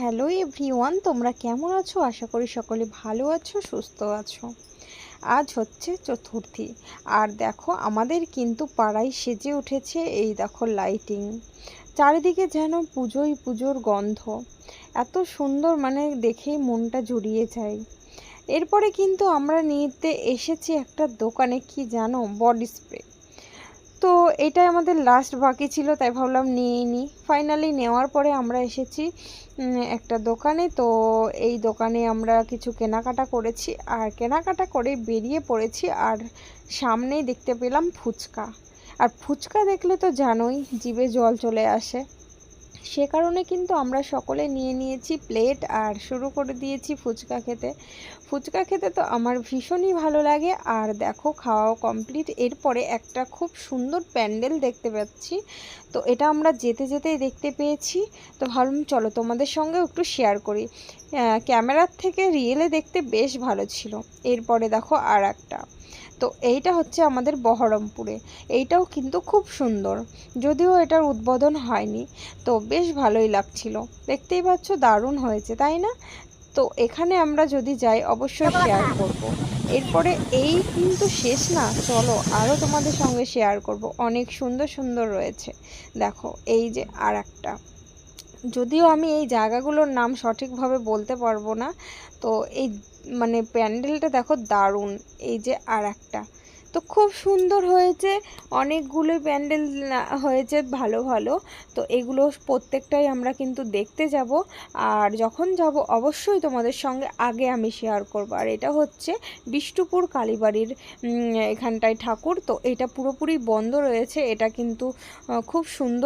Hello everyone তোমরা কেমন আছো? আশা করি সকলে ভালো আছো, সুস্থ আছো। আজ হচ্ছে চতুর্থী। আর দেখো, আমাদের কিন্তু পাড়ায় সেজে উঠেছে এই দেখো লাইটিং চারিদিকে যেন পুজোই পুজোর গন্ধ। এত সুন্দর মানে দেখেই মনটা জুড়িয়ে যায়। এরপরে কিন্তু আমরা নিতে এসেছি একটা দোকানে, কি জানো? Body spray. তো এটাই আমাদের লাস্ট বাকি ছিল, তাই ভাবলাম নিয়েই নিই। ফাইনালি নেওয়ার পরে আমরা এসেছি একটা দোকানে। তো এই দোকানে আমরা কিছু কেনাকাটা করেছি, আর কেনাকাটা করে বেরিয়ে পড়েছি, আর সামনেই দেখতে পেলাম ফুচকা। আর ফুচকা দেখলে তো জানোই, জিভে জল চলে আসে। সে কারণে কিন্তু আমরা সকলে নিয়ে নিয়েছি প্লেট আর শুরু করে দিয়েছি ফুচকা খেতে। ফুচকা খেতে তো আমার ভীষণই ভালো লাগে। আর দেখো খাওয়াও কমপ্লিট এরপরে একটা খুব সুন্দর প্যান্ডেল দেখতে পাচ্ছি। তো এটা আমরা যেতে যেতেই দেখতে পেয়েছি। তো ভাবলাম, চলো তোমাদের সঙ্গেও একটু শেয়ার করি। ক্যামেরার থেকে রিয়েলে দেখতে বেশ ভালো ছিল। এরপরে দেখো আর একটা তো এইটা হচ্ছে আমাদের বহরমপুরে। এইটাও কিন্তু খুব সুন্দর। যদিও এটার উদ্বোধন হয়নি, তো বেশ ভালোই লাগছিল। দেখতেই পাচ্ছ দারুণ হয়েছে, তাই না? তো এখানে আমরা যদি যাই, অবশ্যই শেয়ার করব। এরপরে এই কিন্তু শেষ না, চলো আরও তোমাদের সঙ্গে শেয়ার করব। অনেক সুন্দর সুন্দর রয়েছে। দেখো, এই যে আর একটা যদিও আমি এই জায়গাগুলোর নাম সঠিকভাবে বলতে পারব না, তো এই মানে প্যান্ডেলটা দেখো দারুণ, এই যে আর একটা তো খুব সুন্দর হয়েছে অনেকগুলো প্যান্ডেল হয়েছে ভালো ভালো, তো এগুলো প্রত্যেকটাই আমরা কিন্তু দেখতে যাব, আর যখন যাব অবশ্যই তোমাদের সঙ্গে আগে আমি শেয়ার করব। আর এটা হচ্ছে বিষ্ণুপুর কালীবাড়ির এখানটায় ঠাকুর, তো এটা পুরোপুরি বন্ধ রয়েছে, এটা কিন্তু খুব সুন্দর